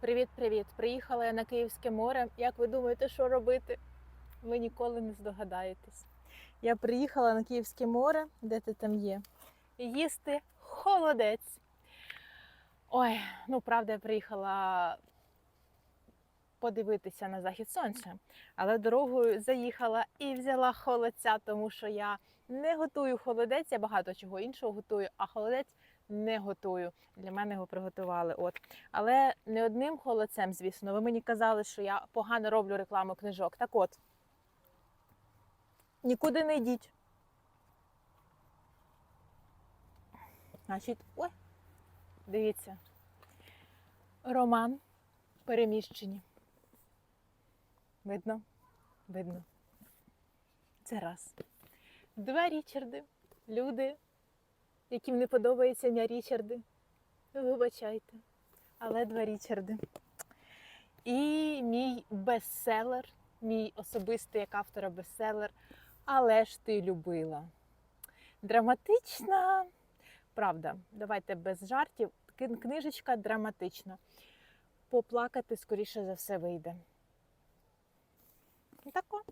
Привіт-привіт! Приїхала я на Київське море. Як ви думаєте, що робити? Ви ніколи не здогадаєтесь. Я приїхала на Київське море, де ти там є, їсти холодець. Ой, ну правда, я приїхала подивитися на захід сонця, але дорогою заїхала і взяла холодця, тому що я не готую холодець, я багато чого іншого готую, а холодець не готую. Для мене його приготували. От. Але не одним холодцем, звісно. Ви мені казали, що я погано роблю рекламу книжок. Так от, нікуди не йдіть. Значить, ой, дивіться. Роман переміщені. Видно? Видно. Це раз. Два Річарди. Люди, яким не подобається ім'я Річарди. Вибачайте. Але два Річарди. І мій бестселер, мій особистий як автора бестселер. Але ж ти любила. Драматична. Правда, давайте без жартів. Книжечка драматична. Поплакати, скоріше за все, вийде. Тако.